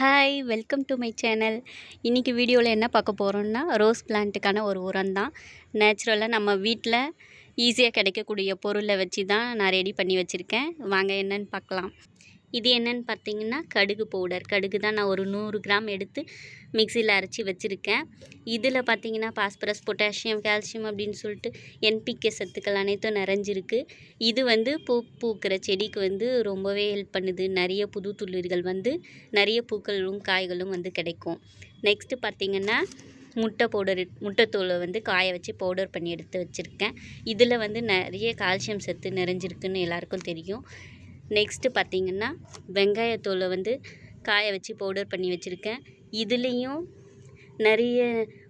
Hi welcome to my channel இன்றைக்கி வீடியோவில் என்ன பார்க்க போகிறோம்னா ரோஸ் பிளான்ட்டுக்கான ஒரு உரம் தான் நேச்சுரலாக நம்ம வீட்டில் ஈஸியாக கிடைக்கக்கூடிய பொருளை வச்சு தான் நான் ரெடி பண்ணி வச்சுருக்கேன். வாங்க என்னன்னு பார்க்கலாம். இது என்னன்னு பார்த்தீங்கன்னா கடுகு பவுடர். கடுகு தான் நான் ஒரு நூறு கிராம் எடுத்து மிக்சியில் அரைச்சி வச்சுருக்கேன். இதில் பார்த்தீங்கன்னா பாஸ்பரஸ் பொட்டாசியம் கால்சியம் அப்படின்னு சொல்லிட்டு என்பிகே சத்துக்கள் அனைத்தும் நிறைஞ்சிருக்கு. இது வந்து பூ பூக்கிற செடிக்கு வந்து ரொம்பவே ஹெல்ப் பண்ணுது. நிறைய புது துளிர்கள் வந்து நிறைய பூக்களும் காய்களும் வந்து கிடைக்கும். நெக்ஸ்ட்டு பார்த்தீங்கன்னா முட்டை பவுடர் முட்டைத்தூளை வந்து காய வச்சு பவுடர் பண்ணி எடுத்து வச்சுருக்கேன். இதில் வந்து நிறைய கால்சியம் சத்து நிறைஞ்சிருக்குன்னு எல்லாருக்கும் தெரியும். நெக்ஸ்ட்டு பார்த்தீங்கன்னா வெங்காயத்தூளை வந்து காய வச்சு பவுடர் பண்ணி வச்சுருக்கேன். இதுலேயும் நிறைய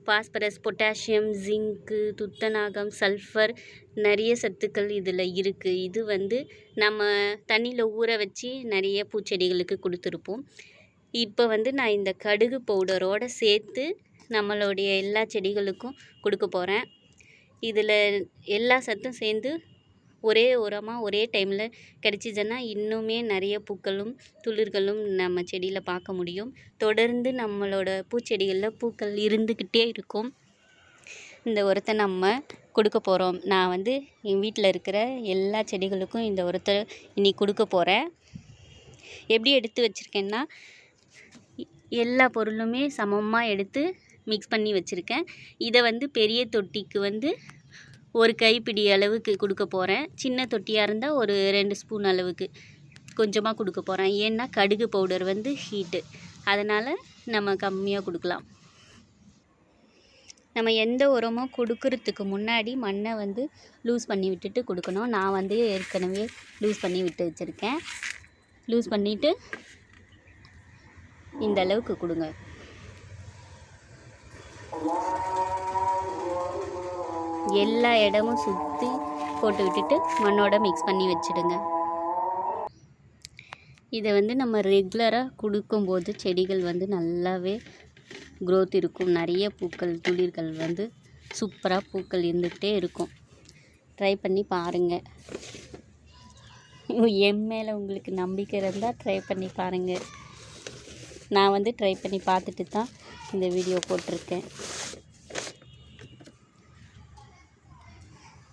பாஸ்பரஸ் பொட்டாசியம் ஜிங்க்கு துத்தநாகம் சல்ஃபர் நிறைய சத்துக்கள் இதில் இருக்குது இது வந்து நம்ம தண்ணியில் ஊற வச்சு நிறைய பூச்செடிகளுக்கு கொடுத்துருப்போம். இப்போ வந்து நான் இந்த கடுகு பவுடரோடு சேர்த்து நம்மளுடைய எல்லா செடிகளுக்கும் கொடுக்க போகிறேன் இதில் எல்லா சத்தும் சேர்ந்து ஒரே உரமாக ஒரே டைமில் கிடச்சிதுன்னா இன்னுமே நிறைய பூக்களும் துளிர்களும் நம்ம செடியில் பார்க்க முடியும். தொடர்ந்து நம்மளோட பூச்செடிகளில் பூக்கள் இருந்துக்கிட்டே இருக்கும். இந்த உரத்தை நம்ம கொடுக்க போகிறோம் நான் வந்து என் வீட்டில் இருக்கிற எல்லா செடிகளுக்கும் இந்த உரத்தை இனி கொடுக்க போகிறேன் எப்படி எடுத்து வச்சுருக்கேன்னா எல்லா பொருளுமே சமமாக எடுத்து மிக்ஸ் பண்ணி வச்சுருக்கேன். இதை வந்து பெரிய தொட்டிக்கு வந்து ஒரு கைப்பிடி அளவுக்கு கொடுக்க போகிறேன் சின்ன தொட்டியாக இருந்தால் ஒரு ரெண்டு ஸ்பூன் அளவுக்கு கொஞ்சமாக கொடுக்க போகிறேன் ஏன்னா கடுகு பவுடர் வந்து ஹீட்டு அதனால் நம்ம கம்மியாக கொடுக்கலாம். நம்ம எந்த உரமும் கொடுக்கறதுக்கு முன்னாடி மண்ணை வந்து லூஸ் பண்ணி விட்டுட்டு கொடுக்கணும். நான் வந்து ஏற்கனவே லூஸ் பண்ணி விட்டு வச்சுருக்கேன். லூஸ் பண்ணிவிட்டு இந்த அளவுக்கு கொடுங்க. எல்லா இடமும் சுற்றி போட்டு விட்டுட்டு மண்ணோட மிக்ஸ் பண்ணி வச்சுடுங்க. இதை வந்து நம்ம ரெகுலராக கொடுக்கும்போது செடிகள் வந்து நல்லாவே க்ரோத் இருக்கும். நிறைய பூக்கள் துளிர்கள் வந்து சூப்பராக பூக்கள் இருந்துக்கிட்டே இருக்கும். ட்ரை பண்ணி பாருங்கள் என் மேலே உங்களுக்கு நம்பிக்கை இருந்தால் ட்ரை பண்ணி பாருங்கள் நான் வந்து ட்ரை பண்ணி பார்த்துட்டு தான் இந்த வீடியோ போட்டிருக்கேன்.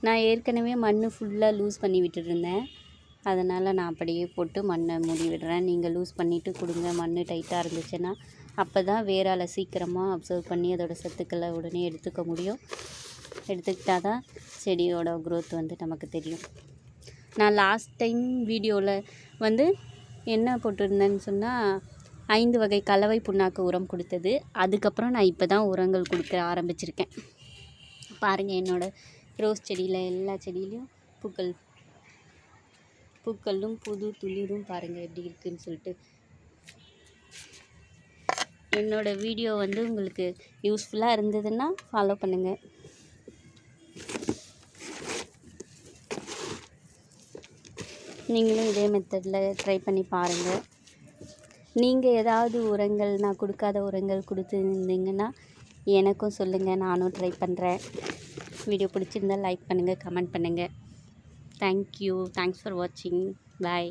நான் ஏற்கனவே மண் ஃபுல்லாக லூஸ் பண்ணி விட்டுருந்தேன். அதனால் நான் அப்படியே போட்டு மண்ணை மூடி விடுறேன். நீங்கள் லூஸ் பண்ணிவிட்டு கொடுங்க. மண் டைட்டாக இருந்துச்சுன்னா அப்போ தான் வேரால் சீக்கிரமாக அப்சர்வ் பண்ணி அதோடய சத்துக்களை உடனே எடுத்துக்க முடியும். எடுத்துக்கிட்டால் தான் செடியோட க்ரோத் வந்து நமக்கு தெரியும். நான் லாஸ்ட் டைம் வீடியோவில் வந்து என்ன போட்டிருந்தேன்னு சொன்னால் ஐந்து வகை கலவை புண்ணாக்கு உரம் கொடுத்தது. அதுக்கப்புறம் நான் இப்போ தான் உரங்கள் கொடுக்க ஆரம்பிச்சிருக்கேன். பாருங்கள் என்னோடய ரோஸ் செடியில் எல்லா செடியிலையும் பூக்கள். பூக்களும் புது துளிரும் பாருங்கள் எப்படி இருக்குதுன்னு சொல்லிட்டு. என்னோடய வீடியோ வந்து உங்களுக்கு யூஸ்ஃபுல்லாக இருந்ததுன்னா ஃபாலோ பண்ணுங்கள் நீங்களும் இதே மெத்தடில் ட்ரை பண்ணி பாருங்கள் நீங்கள் ஏதாவது உரங்கள் நான் கொடுக்காத உரங்கள் கொடுத்துருந்தீங்கன்னா எனக்கும் சொல்லுங்கள் நானும் ட்ரை பண்ணுறேன் வீடியோ பிடிச்சிருந்தால் லைக் பண்ணுங்கள் கமெண்ட் பண்ணுங்கள் தேங்க்யூ தேங்க்ஸ் ஃபார் வாட்சிங் பாய்